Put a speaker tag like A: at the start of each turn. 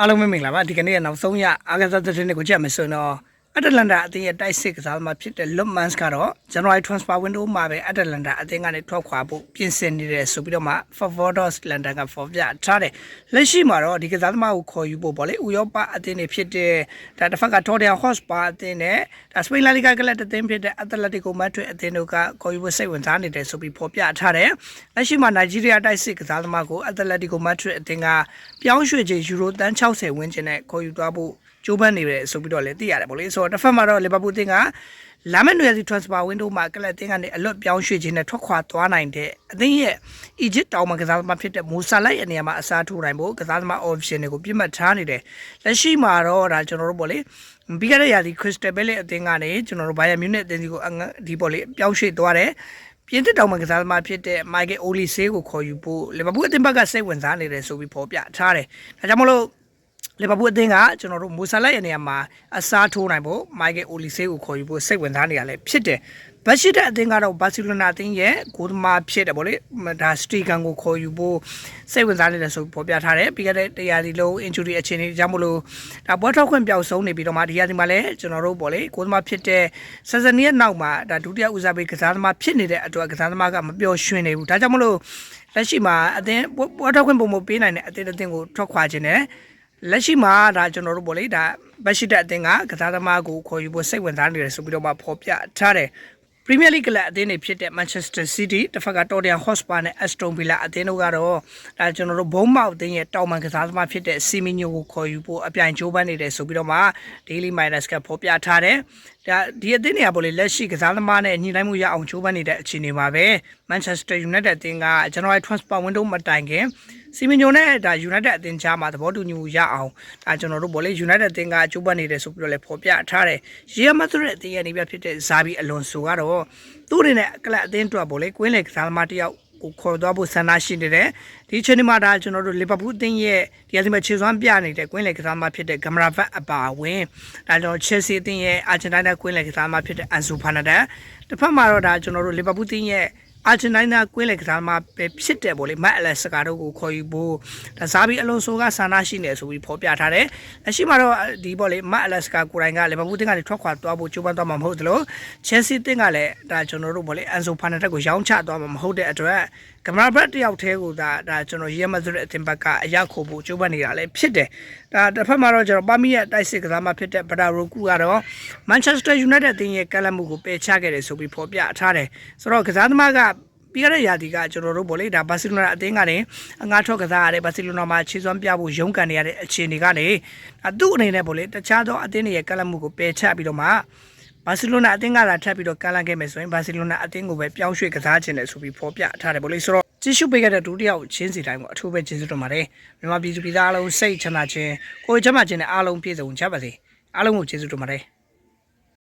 A: အားလုံးပဲမင်္ဂလာပါဒီကနေ့ကနောက်ဆုံးရအာဂတ်သတင်းတွေကိုကြည့်မယ်ဆိုရင်တော့ အတလန်တာအသင်းရဲ့တိုက်စစ်ကစားသမားဖြစ်တဲ့ Lutmans ကတော့ January transfer window မှာပဲအတလန်တာအသင်းကနေထွက်ခွာဖို့ပြင်ဆင်နေတယ်ဆိုပြီးတော့မှ Favoros London က for ပြထားတယ်လက်ရှိမှာတော့ဒီကစားသမားကိုခေါ်ယူဖို့ပေါ့လေဥရောပအသင်းတွေဖြစ်တဲ့ဒါတစ်ဖက်က Tottenham Hotspur အသင်းနဲ့ဒါ Spain La Liga ကလပ်အသင်းဖြစ်တဲ့ Atletico Madrid အသင်းတို့ကခေါ်ယူဖို့စိတ်ဝင်စားနေတယ်ဆိုပြီးဖော်ပြထားတယ်လက်ရှိမှာ Nigeria တိုက်စစ်ကစားသမားကို Atletico Madrid အသင်းကပြောင်းရွှေ့ခြင်းယူရိုတန်း60ဝန်းကျင်နဲ့ခေါ်ယူသွားဖို့ကြိုးပမ်းနေတယ်ဆိုပြီးတော့လည်းသိရတယ်ပေါ့လေဆိုတော့တစ်ဖက်မှာတော့လီဗာပူးအသင်းကလာမယ့်နွေရာသီ transfer window မှာကလပ်အသင်းကနေအလွတ်ပြောင်းရွှေ့ခြင်းနဲ့ထွက်ခွာသွားနိုင်တဲ့အသင်းရဲ့ Egypt တောင်မှာကစားသမားဖြစ်တဲ့မူဆာလိုက်အနေနဲ့မှာအစားထိုးနိုင်ဖို့ကစားသမား option တွေကိုပြတ်မှတ်ထားနေတယ်လက်ရှိမှာတော့ဒါကျွန်တော်တို့ပေါ့လေပြီးခဲ့တဲ့ရာသီ Crystal Palace အသင်းကနေကျွန်တော်တို့ Bayern Munich အသင်းစီကိုဒီပေါ့လေပြောင်းရွှေ့သွားတယ်ပြင်သစ်တောင်မှကစားသမားဖြစ်တဲ့ Michael Olise ကိုခေါ်ယူဖို့လီဗာပူးအသင်းဘက်ကစိတ်ဝင်စားနေတယ်ဆိုပြီးဖော်ပြထားတယ်ဒါကြောင့်မလို့ လီဗာပူးအသင်းကကျွန်တော်တို့မူဆာလက်ရဲ့နေရာမှာအစားထိုးနိုင်ဖို့မိုက်ကယ်အိုလီဆေးကိုခေါ်ယူဖို့စိတ်ဝင်စားနေရလဲဖြစ်တယ်ဘတ်ရှိတဲ့အသင်းကတော့ဘာစီလိုနာအသင်းရဲ့ဂိုးသမားဖြစ်တယ်ဗောလေဒါစတီကန်ကိုခေါ်ယူဖို့စိတ်ဝင်စားနေတယ်ဆိုပေါ်ပြထားတယ်ပြီးခဲ့တဲ့တရားဒီလုံး injury အခြေအနေကြောင့်မလို့ဒါဘောထောက်ခွင့်ပျောက်ဆုံးနေပြီးတော့မှဒီရာဒီမှာလည်းကျွန်တော်တို့ဗောလေဂိုးသမားဖြစ်တဲ့ဆန်စနီရဲ့နောက်မှာဒါဒုတိယဦးစားပေးကစားသမားဖြစ်နေတဲ့အတွက်ကစားသမားကမပျော်ရွှင်နေဘူးဒါကြောင့်မလို့လက်ရှိမှာအသင်းဘောထောက်ခွင့်ပုံမပေးနိုင်တဲ့အသင်းအသင်းကိုထွက်ခွာခြင်းနဲ့ လက်ရှိမှာဒါကျွန်တော်တို့ဗောလေဒါဘတ်ရှိတဲ့အသင်းကကစားသမားကိုခေါ်ယူဖို့စိတ်ဝင်စားနေတယ်ဆိုပြီးတော့မှဖော်ပြထားတယ်ပရီးမီးယားလိဂ်ကလပ်အသင်းတွေဖြစ်တဲ့ Manchester City တစ်ဖက်က Tottenham Hotspur နဲ့ Aston Villa အသင်းတို့ကတော့ဒါကျွန်တော်တို့ဘုံမောက်အသင်းရဲ့တောင်ပန်ကစားသမားဖြစ်တဲ့ Semenyo ကိုခေါ်ယူဖို့အပြိုင်ကြိုးပမ်းနေတယ်ဆိုပြီးတော့မှ Daily Miners ကဖော်ပြထားတယ်ဒါဒီအသင်းတွေကပေါ့လေလက်ရှိကစားသမားနဲ့ညီတိုင်းမှုရအောင်ကြိုးပမ်းနေတဲ့အခြေအနေမှာပဲ Manchester United အသင်းက January transfer window မတိုင်ခင် စီမင်ညိုနဲ့ဒါ United အသင်းကြားမှာသဘောတူညီမှုရအောင်ဒါကျွန်တော်တို့ဗောလေ United အသင်းကကြိုးပမ်းနေတယ်ဆိုပြီးတော့လည်းဖော်ပြထားတယ်။ Real Madrid အသင်းရဲ့နေပြဖြစ်တဲ့ Xabi Alonso ကတော့သူ့အနေနဲ့ကလပ်အသင်းအတွက်ဗောလေကွင်းလေကစားသမားတစ်ယောက်ကိုခေါ်သွားဖို့ဆန္ဒရှိနေတယ်ဒီချိန်မှာဒါကျွန်တော်တို့လီဗာပူးအသင်းရဲ့ဒီအသင်းမှာခြေစွမ်းပြနေတဲ့ကွင်းလေကစားသမားဖြစ်တဲ့ဂမရာဗတ်အပါဝင်ဒါကျွန်တော်ချယ်ဆီအသင်းရဲ့အာဂျင်တီးနားကွင်းလေကစားသမားဖြစ်တဲ့အန်ဆူဖာနာဒန်တစ်ဖက်မှာတော့ဒါကျွန်တော်တို့လီဗာပူးအသင်းရဲ့ အာဂျင်တီးနားကွင်းလေကစားမှာပဲဖြစ်တယ်ဗောလေမတ်အလက်စကာတို့ကိုခေါ်ယူဖို့ဒါဇာဘီအလွန်ဆိုကဆန္ဒရှိနေဆိုပြီးဖော်ပြထားတယ်အရှိမတော့ဒီဗောလေမတ်အလက်စကာကိုယ်တိုင်ကလီဗာပူးတင်းကနေထွက်ခွာသွားဖို့ကြိုးပမ်းသွားမှာမဟုတ်သလိုချယ်ဆီတင်းကလည်းဒါကျွန်တော်တို့ဗောလေအန်ဆိုဖာနာတက်ကိုရောင်းချသွားမှာမဟုတ်တဲ့အတွက်ကမရာဘတ်တယောက်တည်းကိုဒါဒါကျွန်တော်ရဲမဆိုတဲ့အသင်ဘက်ကအရောက်ခိုဖို့ကြိုးပမ်းနေတာလည်းဖြစ်တယ်ဒါတစ်ဖက်မှာတော့ကျွန်တော်ပါမီရဲ့တိုက်စစ်ကစားမှဖြစ်တဲ့ဘဒါရိုကူကတော့မန်ချက်စတာယူနိုက်တက်အသင်းရဲ့ကလပ်မှုကိုပယ်ချခဲ့တယ်ဆိုပြီးဖော်ပြထားတယ်ဆိုတော့ကစားသမားက ပြီးခဲ့တဲ့ရာသီကကျွန်တော်တို့ဗောလေဒါဘာစီလိုနာအသင်းကနေအငါထွက်ကစားရတယ်ဘာစီလိုနာမှာခြေစွမ်းပြဖို့ရုန်းကန်နေရတဲ့အခြေအနေကနေဒါသူ့အနေနဲ့ဗောလေတခြားသောအသင်းတွေရဲ့ကလပ်မှုကိုပယ်ချပြီးတော့မှဘာစီလိုနာအသင်းကလာထပ်ပြီးတော့ကလန့်ခဲ့မယ်ဆိုရင်ဘာစီလိုနာအသင်းကိုပဲပြောင်းရွှေ့ကစားခြင်းတယ်ဆိုပြီးဖော်ပြထားတယ်ဗောလေဆိုတော့ကြည့်ရှုပေးခဲ့တဲ့ဒုတိယချင်းစီတိုင်းကိုအထူးပဲကျေးဇူးတင်ပါတယ်မြန်မာပြည်သူပြည်သားအားလုံးစိတ်ချမ်းသာခြင်းကိုယ်ချမ်းသာခြင်းနဲ့အားလုံးပြည့်စုံကြပါစေအားလုံးကိုကျေးဇူးတင်ပါတယ်